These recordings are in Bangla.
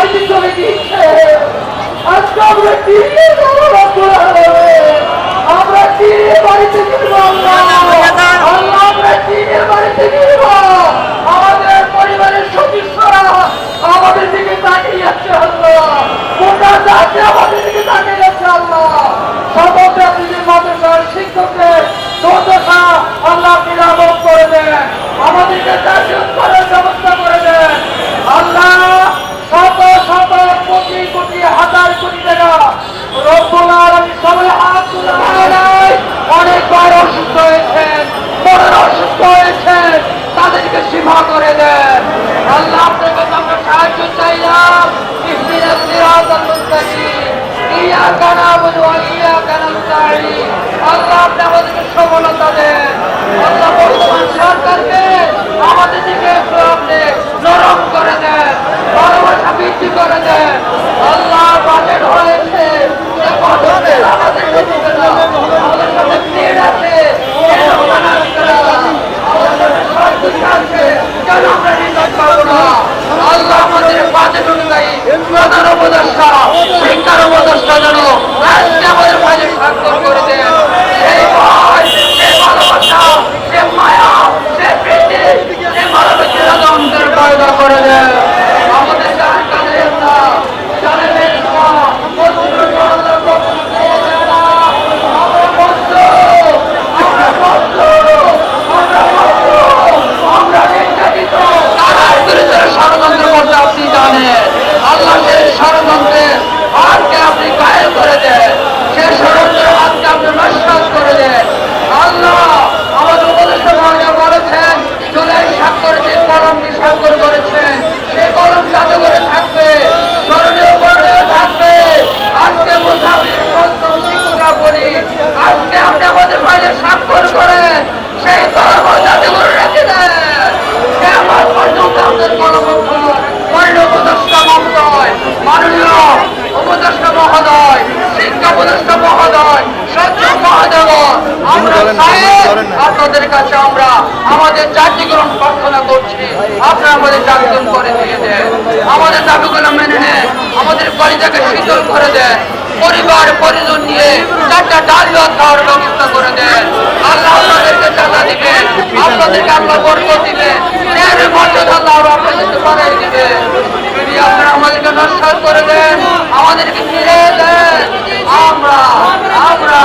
আইনি করে দিচ্ছে আজকে আমরা ফিরিয়ে হবে আমরা ফিরিয়ে বাড়িতে ফিরব আল্লাহ আমরা ফিরিয়ে বাড়িতে ফিরব আমাদের পরিবারের সদস্যরা আমাদের দিকে তাকিয়ে আছে শিক্ষকের আমাদেরকে সীমা করে দেন। আল্লাহ আপনার কাছে আমরা সাহায্য চাইলাম। আল্লাহ আপনি আমাদেরকে সফলতা দেন। আল্লাহ বর্তমান সরকারকে আমাদের দিকে আপনি নরম করে দেন। ভালোবাসা বৃদ্ধি করে দেন। দাবিগুলো মেনে নেয় আমাদের কলিজাকে শীতল করে দেয় পরিবার, পরিজন নিয়ে চারটা ডাল ভাত খাওয়ার ব্যবস্থা করে দেয় আল্লাহ আপনাদেরকে চাঁদা দিবেন। আপনাদেরকে আল্লাহ বরকত দিবেন ন্যায়ের মর্যাদা আল্লাহ আরও আপনাদেরকে বাড়াই দিবেন যদি আপনারা আমাদেরকে নস্বাত করে দেন আমাদেরকে ফিরে দেন আমরা আমরা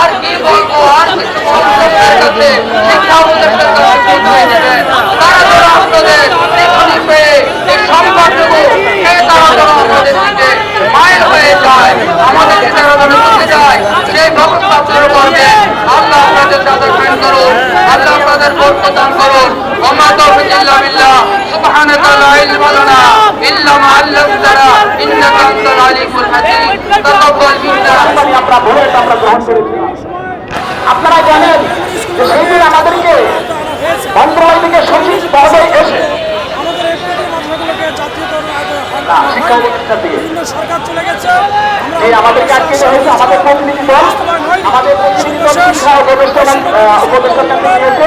আর কি বলব আর কিছু বলব আপনার কাছে শিক্ষা উপদেষ্টার কাছে পৌঁছে দেবেন তারা যেন আপনাদের লেখনী পেয়ে এই সংবাদটুকু সে তারা যেন আমাদের দিকে মায়ের হয়ে যায় আমাদেরকে তারা যেন বুঝে যায় সেই ব্যবস্থা আপনারা করবেন আল্লাহ আপনাদের তাদের ফ্রেন্ড করুন আল্লাহ আপনাদের ভোট প্রদান করুন ওমা তৌফিক ইল্লা বিল্লাহ মা 'আল্লামতানা, ইন্নাকা আনতাল আলিমুল হাকীম। তাকাব্বাল মিন্না। আমরা ভোট আমরা গ্রহণ করেছি। আপনারা জানেন যে সেই দিন আমাদেরকে মন্ত্রণালয় থেকে সচিব পদে এসে শিক্ষা প্রতিষ্ঠান থেকে। আমাদেরকে আটকে আমাদের প্রতিনিধি দল, আমাদের প্রতিনিধি দল শিক্ষা উপদেষ্টার কাছে নিয়েছে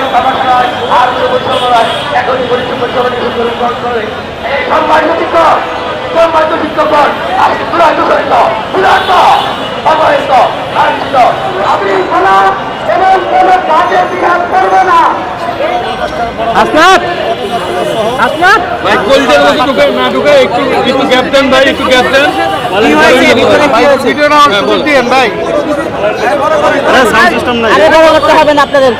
এখনই পরিচয় পরিচয় গ্রহণ করে এই সম্মানিত শিক্ষক সম্মানিত শিক্ষকগণ আজকে চূড়ান্ত সহিত চূড়ান্ত অবহিত লাঞ্ছিত আপনি কোনো এবং কোনো কাজের বিধান করবে না ভাই কলজের মধ্যে ঢুকে না ঢুকে একটু একটু গ্যাপ দেন ভাই। একটু গ্যাপ দেন ভিডিওটা অন করতে দেন ভাই আরে বড় করতে হবে না আপনাদের।